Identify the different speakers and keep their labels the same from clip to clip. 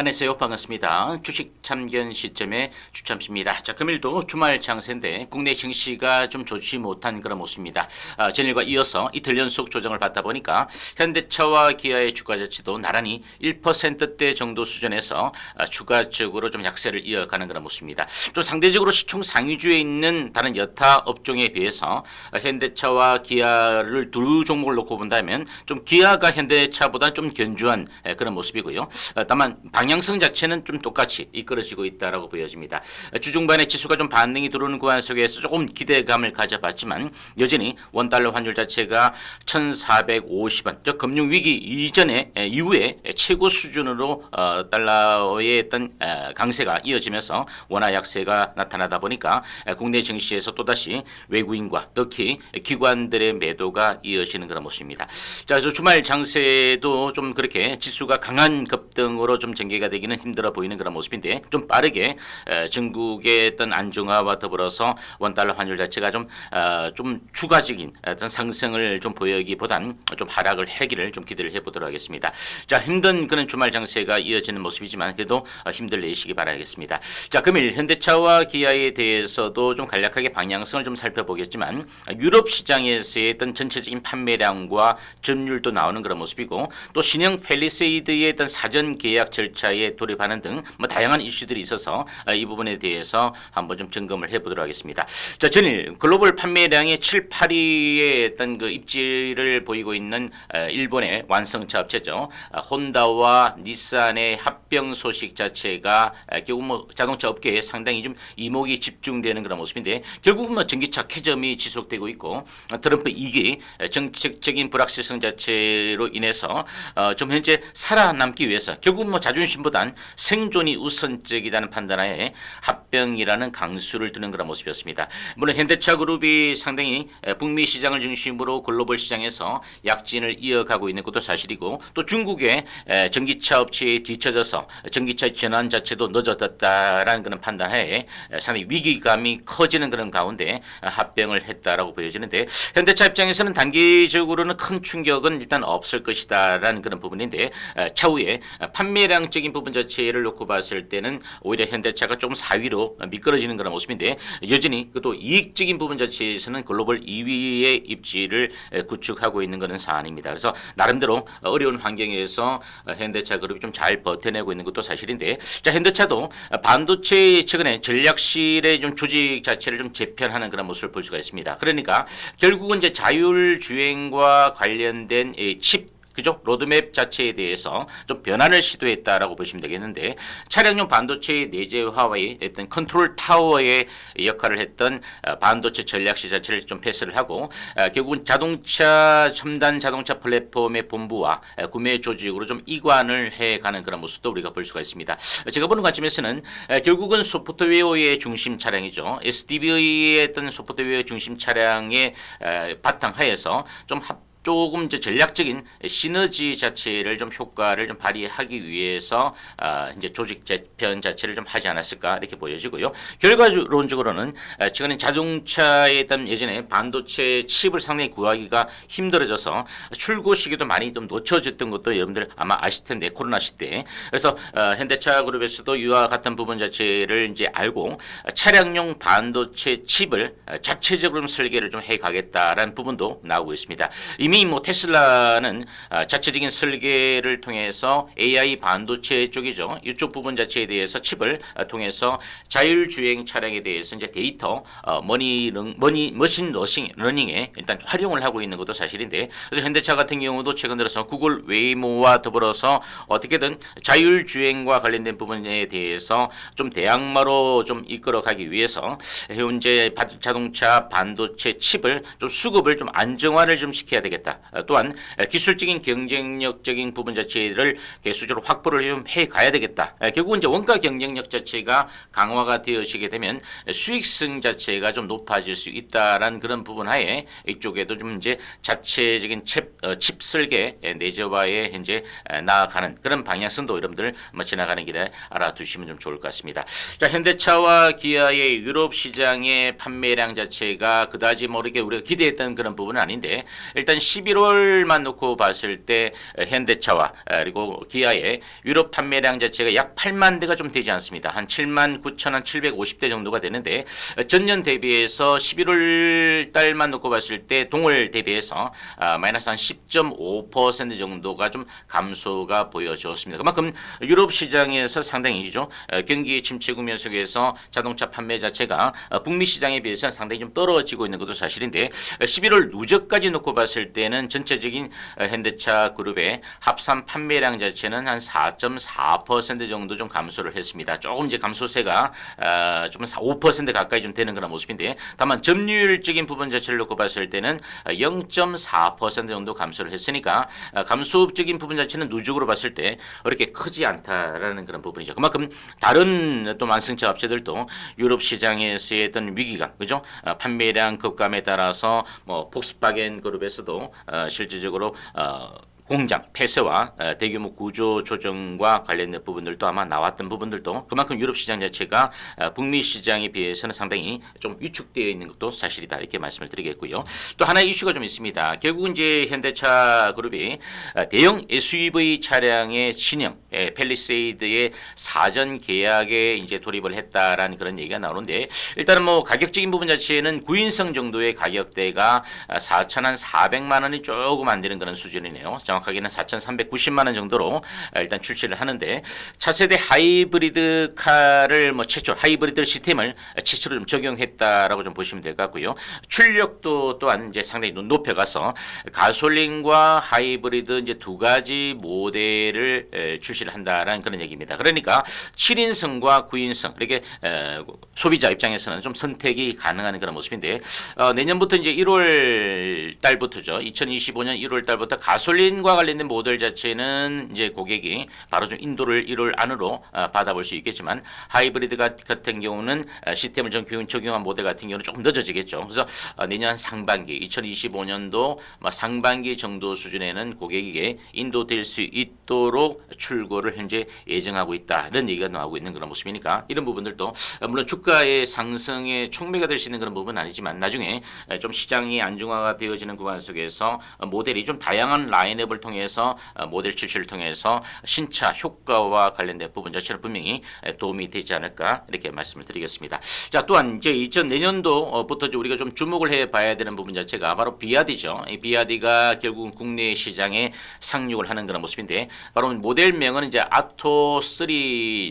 Speaker 1: 안녕하세요. 반갑습니다. 주식 참견 시점의 주참씨입니다. 자, 금일도 주말 장세인데 국내 증시가 좀 좋지 못한 그런 모습입니다. 아, 전일과 이어서 이틀 연속 조정을 받다 보니까 현대차와 기아의 주가 자치도 나란히 1%대 정도 수준에서 아, 추가적으로 좀 약세를 이어가는 그런 모습입니다. 또 상대적으로 시총 상위주에 있는 다른 여타 업종에 비해서 아, 현대차와 기아를 두 종목을 놓고 본다면 좀 기아가 현대차보다 좀 견주한 에, 그런 모습이고요. 어, 다만 방향 성 자체는 좀 똑같이 이끌어지고 있다라고 보여집니다. 어, 주중반에 지수가 좀 반등이 들어오는 구간 속에서 조금 기대감을 가져봤지만 여전히 원 달러 환율 자체가 1,450원, 저 금융 위기 이전에 에, 이후에 최고 수준으로 어, 달러의 어떤 에, 강세가 이어지면서 원화 약세가 나타나다 보니까 에, 국내 증시에서 또다시 외국인과 특히 기관들의 매도가 이어지는 그런 모습입니다. 자, 주말 장세도 좀 그렇게 지수가 강한 급등으로 좀 전개 가 되기는 힘들어 보이는 그런 모습인데 좀 빠르게 에, 전국의 어떤 안정화와 더불어서 원 달러 환율 자체가 좀 어, 좀 추가적인 어떤 상승을 좀 보이기보단 좀 하락을 하기를 좀 기대를 해보도록 하겠습니다. 자, 힘든 그런 주말 장세가 이어지는 모습이지만 그래도 어, 힘들 내시기 바라겠습니다. 자, 금일 현대차와 기아에 대해서도 좀 간략하게 방향성을 좀 살펴보겠지만 어, 유럽 시장에서의 어떤 전체적인 판매량과 점유율도 나오는 그런 모습이고 또 신형 펠리세이드의 어떤 사전 계약 절차 에 돌입하는 등 뭐 다양한 이슈들이 있어서 어, 이 부분에 대해서 한번 좀 점검을 해보도록 하겠습니다. 자, 전일 글로벌 판매량의 7, 8위의 어떤 그 입지를 보이고 있는 어, 일본의 완성차 업체죠. 어, 혼다와 닛산의 합병 소식 자체가 어, 결국 뭐 자동차 업계에 상당히 좀 이목이 집중되는 그런 모습인데 결국은 뭐 전기차 쾌점이 지속되고 있고 어, 트럼프 이기 어, 정책적인 불확실성 자체로 인해서 어, 좀 현재 살아남기 위해서 결국 뭐 자존심 보단 생존이 우선적이라는 판단하에 합병이라는 강수를 두는 그런 모습이었습니다. 물론 현대차 그룹이 상당히 에, 북미 시장을 중심으로 글로벌 시장에서 약진을 이어가고 있는 것도 사실이고 또 중국의 에, 전기차 업체에 뒤처져서 전기차 전환 자체도 늦어졌다라는 그런 판단하에 에, 상당히 위기감이 커지는 그런 가운데 아, 합병을 했다라고 보여지는데 현대차 입장에서는 단기적으로는 큰 충격은 일단 없을 것이다라는 그런 부분인데 에, 차후에 판매량 적인 부분 자체를 놓고 봤을 때는 오히려 현대차가 조금 4위로 미끄러지는 그런 모습인데 여전히 또 이익적인 부분 자체에서는 글로벌 2위의 입지를 에, 구축하고 있는 것은 사안입니다. 그래서 나름대로 어려운 환경에서 어, 현대차 그룹이 좀 잘 버텨내고 있는 것도 사실인데 자 현대차도 반도체 최근에 전략실의 좀 조직 자체를 좀 재편하는 그런 모습을 볼 수가 있습니다. 그러니까 결국은 이제 자율 주행과 관련된 이칩 그죠? 로드맵 자체에 대해서 좀 변화를 시도했다라고 보시면 되겠는데 차량용 반도체의 내재화의 어떤 컨트롤 타워의 역할을 했던 어, 반도체 전략시 자체를 좀 패스를 하고 어, 결국은 자동차 첨단 자동차 플랫폼의 본부와 어, 구매 조직으로 좀 이관을 해가는 그런 모습도 우리가 볼 수가 있습니다. 제가 보는 관점에서는 어, 결국은 소프트웨어의 중심 차량이죠. SDV의 어떤 소프트웨어 중심 차량의 어, 바탕 하에서 좀 합, 조금 이제 전략적인 시너지 자체를 좀 효과를 좀 발휘하기 위해서 아, 이제 조직 재편 자체를 좀 하지 않았을까 이렇게 보여지고요. 결과론적으로는 아, 최근에 자동차에 있던 예전에 반도체 칩을 상당히 구하기가 힘들어져서 출고 시기도 많이 좀 놓쳐졌던 것도 여러분들 아마 아실 텐데 코로나 시대. 그래서 어, 현대차 그룹에서도 이와 같은 부분 자체를 이제 알고 차량용 반도체 칩을 어, 자체적으로 좀 설계를 좀 해가겠다라는 부분도 나오고 있습니다. 이미 뭐 테슬라는 어, 자체적인 설계를 통해서 AI 반도체 쪽이죠. 이쪽 부분 자체에 대해서 칩을 어, 통해서 자율주행 차량에 대해서 이제 데이터 어, 머니 머니 머신 러싱 러닝에 일단 활용을 하고 있는 것도 사실인데 그래서 현대차 같은 경우도 최근 들어서 구글 웨이모와 더불어서 어떻게든 자율주행과 관련된 부분에 대해서 좀 대항마로 좀 이끌어가기 위해서 현재 바- 자동차 반도체 칩을 좀 수급을 좀 안정화를 좀 시켜야 되겠다. 어, 또한 에, 기술적인 경쟁력적인 부분 자체를 계속적으로 확보를 좀 해가야 되겠다. 에, 결국은 이제 원가 경쟁력 자체가 강화가 되어지게 되면 수익성 자체가 좀 높아질 수 있다라는 그런 부분 하에 이쪽에도 좀 이제 자체적인 칩, 어, 칩 설계 에, 내재화에 현재 에, 나아가는 그런 방향성도 여러분들 뭐 지나가는 길에 알아두시면 좀 좋을 것 같습니다. 자 현대차와 기아의 유럽 시장의 판매량 자체가 그다지 모르게 우리가 기대했던 그런 부분은 아닌데 일단 11월만 놓고 봤을 때 현대차와 그리고 기아의 유럽 판매량 자체가 약 8만 대가 좀 되지 않습니다. 한 7만 9천 한 750대 정도가 되는데 전년 대비해서 11월 달만 놓고 봤을 때 동월 대비해서 아, 마이너스 한 10.5% 정도가 좀 감소가 보여졌습니다. 그만큼 유럽 시장에서 상당히죠 어, 경기 침체 국면 속에서 자동차 판매 자체가 어, 북미 시장에 비해서는 상당히 좀 떨어지고 있는 것도 사실인데 어, 11월 누적까지 놓고 봤을 때는 전체적인 어, 현대차 그룹의 합산 판매량 자체는 한 4.4% 정도 좀 감소를 했습니다. 조금 이제 감소세가 어, 좀5% 가까이 좀 되는 그런 모습인데 다만 점유율적인 부분 자체를 놓고 봤을 때는 어, 0.4% 정도 감소를 했으니까 어, 감소적인 부분 자체는 누적으로 봤을 때 그렇게 크지 않다라는 그런 부분이죠. 그만큼 다른 또 만승차 업체들도 유럽 시장에서의 어떤 위기감, 그죠? 어, 판매량 급감에 따라서 뭐 폭스바겐 그룹에서도 어, 실질적으로 어, 공장 폐쇄와 어, 대규모 구조 조정과 관련된 부분들도 아마 나왔던 부분들도 그만큼 유럽 시장 자체가 어, 북미 시장에 비해서는 상당히 좀 위축되어 있는 것도 사실이다 이렇게 말씀을 드리겠고요. 또 하나 의 이슈가 좀 있습니다. 결국은 이제 현대차 그룹이 어, 대형 SUV 차량의 신형 예, 펠리세이드의 사전 계약에 이제 돌입을 했다라는 그런 얘기가 나오는데 일단은 뭐 가격적인 부분 자체는 9인승 정도의 가격대가 4천 한 400만 원이 조금 안 되는 그런 수준이네요. 정확 하게는 4,390만 원 정도로 일단 출시를 하는데 차세대 하이브리드 카를 뭐 최초 하이브리드 시스템을 최초로 좀 적용했다라고 좀 보시면 될 것 같고요. 출력도 또한 이제 상당히 높여가서 가솔린과 하이브리드 이제 두 가지 모델을 에, 출시를 한다라는 그런 얘기입니다. 그러니까 7인승과 9인승 이렇게 에, 소비자 입장에서는 좀 선택이 가능한 그런 모습인데 어, 내년부터 이제 1월 달부터죠. 2025년 1월 달부터 가솔린과 관련된 모델 자체는 이제 고객이 바로 좀 인도를 1월 안으로 어, 받아볼 수 있겠지만 하이브리드 같- 같은 경우는 어, 시스템을 좀 적용- 적용한 모델 같은 경우는 조금 늦어지겠죠. 그래서 어, 내년 상반기 2025년도 상반기 정도 수준에는 고객에게 인도될 수 있도록 출고를 현재 예정하고 있다 이런 얘기가 나오고 있는 그런 모습이니까 이런 부분들도 어, 물론 주가의 상승에 촉매가 될 수 있는 그런 부분은 아니지만 나중에 어, 좀 시장이 안정화가 되어지는 구간 속에서 어, 모델이 좀 다양한 라인업을 통해서 어, 모델 출시를 통해서 신차 효과와 관련된 부분 자체는 분명히 에, 도움이 되지 않을까 이렇게 말씀을 드리겠습니다. 자 또한 이제 2004년도부터 우리가 좀 주목을 해봐야 되는 부분 자체가 바로 비아디죠. 이 비아디가 결국 국내 시장에 상륙을 하는 그런 모습인데 바로 모델명은 이제 아토 3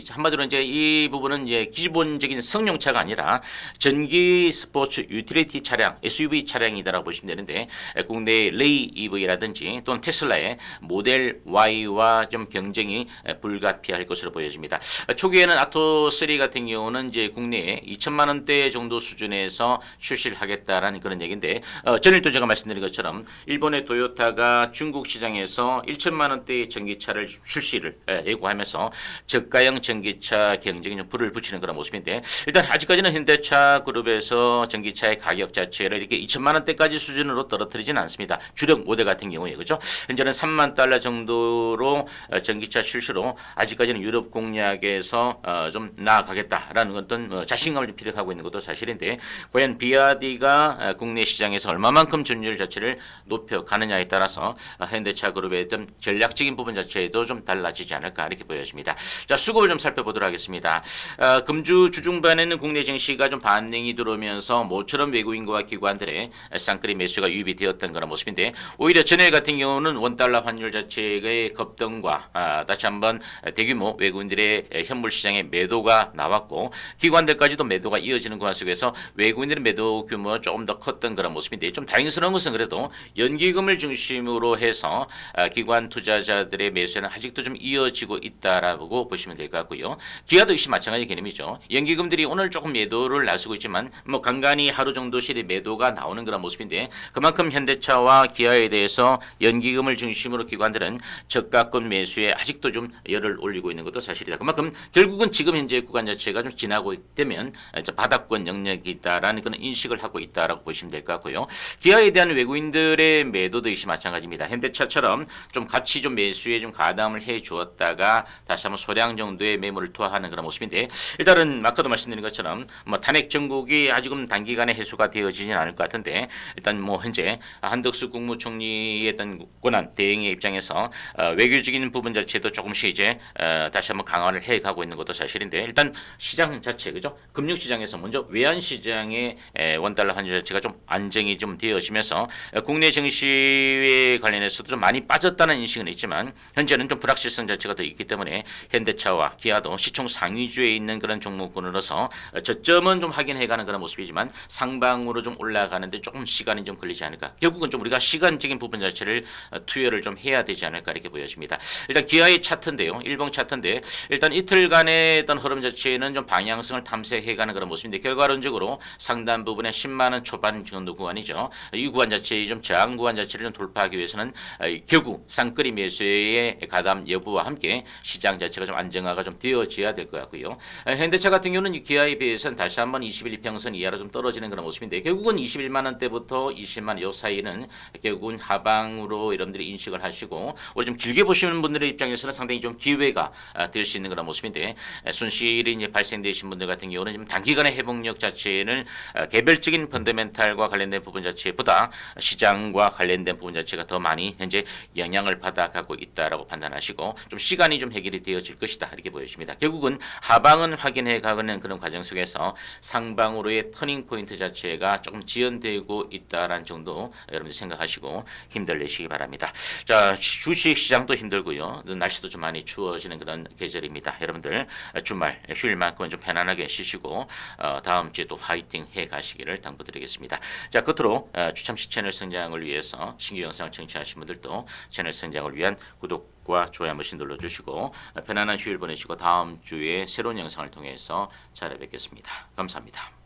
Speaker 1: 한마디로 이제 이 부분은 이제 기본적인 성용차가 아니라 전기 스포츠 유틸리티 차량 SUV 차량이다라고 보시면 되는데 에, 국내 레이 EV라든지 또는 테슬라 의 모델 Y와 좀 경쟁이 에, 불가피할 것으로 보여집니다. 어, 초기에는 아토 3 같은 경우는 이제 국내에 2천만 원대 정도 수준에서 출시를 하겠다라는 그런 얘기인데 어, 전일도 제가 말씀드린 것처럼 일본의 도요타가 중국 시장에서 1천만 원대의 전기차를 출시를 에, 예고하면서 저가형 전기차 경쟁에 좀 불을 붙이는 그런 모습인데 일단 아직까지는 현대차 그룹에서 전기차의 가격 자체를 이렇게 2천만 원대까지 수준으로 떨어뜨리지는 않습니다. 주력 모델 같은 경우에 그죠? 현재는 3만 달러 정도로 어, 전기차 출시로 아직까지는 유럽 공략에서 어, 좀 나아가겠다라는 어떤 어, 자신감을 좀 피력하고 있는 것도 사실인데 과연 비아디가 어, 국내 시장에서 얼마만큼 점유율 자체를 높여 가느냐에 따라서 어, 현대차 그룹의 어떤 전략적인 부분 자체에도 좀 달라지지 않을까 이렇게 보여집니다. 자 수급을 좀 살펴보도록 하겠습니다. 어, 금주 주중반에는 국내 증시가 좀 반등이 들어오면서 모처럼 외국인과 기관들의 쌍끌이 매수가 유입이 되었던 그런 모습인데 오히려 전일 같은 경우는 원 달러 환율 자체의 급등과 아, 다시 한번 대규모 외국인들의 현물 시장의 매도가 나왔고 기관들까지도 매도가 이어지는 구간 속에서 외국인들의 매도 규모가 조금 더 컸던 그런 모습인데 좀 다행스러운 것은 그래도 연기금을 중심으로 해서 아, 기관 투자자들의 매수는 아직도 좀 이어지고 있다라고 보시면 될 것 같고요. 기아도 역시 마찬가지 개념이죠. 연기금들이 오늘 조금 매도를 나서고 있지만 뭐 간간히 하루 정도씩 매도가 나오는 그런 모습인데 그만큼 현대차와 기아에 대해서 연기금을 중심으로 기관들은 저가권 매수에 아직도 좀 열을 올리고 있는 것도 사실이다. 그만큼 결국은 지금 현재 구간 자체가 좀 지나고 되면 저 바닥권 영역이 있다라는 그런 인식을 하고 있다라고 보시면 될 것 같고요. 기아에 대한 외국인들의 매도도 역시 마찬가지입니다. 현대차처럼 좀 같이 좀 매수에 좀 가담을 해 주었다가 다시 한번 소량 정도의 매물을 투하하는 그런 모습인데 일단은 아까도 말씀드린 것처럼 뭐 탄핵 정국이 아직은 단기간에 해소가 되어지진 않을 것 같은데 일단 뭐 현재 한덕수 국무총리의 어떤 권한 대행의 입장에서 어, 외교적인 부분 자체도 조금씩 이제 어, 다시 한번 강화를 해 가고 있는 것도 사실인데 일단 시장 자체 그죠 금융 시장에서 먼저 외환 시장의 에, 원달러 환율 자체가 좀 안정이 좀 되어지면서 어, 국내 증시에 관련해서도 좀 많이 빠졌다는 인식은 있지만 현재는 좀 불확실성 자체가 더 있기 때문에 현대차와 기아도 시총 상위주에 있는 그런 종목군으로서 어, 저점은 좀 확인해가는 그런 모습이지만 상방으로 좀 올라가는데 조금 시간이 좀 걸리지 않을까. 결국은 좀 우리가 시간적인 부분 자체를 어, 투여를 좀 해야 되지 않을까 이렇게 보여집니다. 일단 기아의 차트인데요. 일봉 차트인데 일단 이틀간의 어떤 흐름 자체는 좀 방향성을 탐색해가는 그런 모습인데 결과론적으로 상단 부분에 10만 원 초반 정도 구간이죠. 이 구간 자체의 좀 저항 구간 자체를 좀 돌파하기 위해서는 어, 결국 쌍끌이 매수의 가담 여부와 함께 시장 자체가 좀 안정화가 좀 되어져야 될 것 같고요. 어, 현대차 같은 경우는 이 기아에 비해서는 다시 한번 21 이평선 이하로 좀 떨어지는 그런 모습인데 결국은 21만 원대부터 20만 원 요 사이는 결국은 하방으로 여러분들이 인식을 하시고 우리 좀 길게 보시는 분들의 입장에서는 상당히 좀 기회가 아, 될수 있는 그런 모습인데 에, 손실이 이제 발생되신 분들 같은 경우는 지금 단기간의 회복력 자체는 어, 개별적인 펀더멘탈과 관련된 부분 자체보다 시장과 관련된 부분 자체가 더 많이 현재 영향을 받아가고 있다라고 판단하시고 좀 시간이 좀 해결이 되어질 것이다 이렇게 보여집니다. 결국은 하방은 확인해 가는 그런 과정 속에서 상방으로의 터닝 포인트 자체가 조금 지연되고 있다라는 정도 여러분들 생각하시고 힘들 내시기 바랍니다. 자 주식 시장도 힘들고요. 날씨도 좀 많이 추워지는 그런 계절입니다. 여러분들 주말 휴일만큼은 좀 편안하게 쉬시고 어, 다음 주에 또 화이팅 해 가시기를 당부드리겠습니다. 자 끝으로 어, 추첨시 채널 성장을 위해서 신규 영상을 청취하신 분들도 채널 성장을 위한 구독과 좋아요 한 번씩 눌러주시고 어, 편안한 휴일 보내시고 다음 주에 새로운 영상을 통해서 찾아뵙겠습니다. 감사합니다.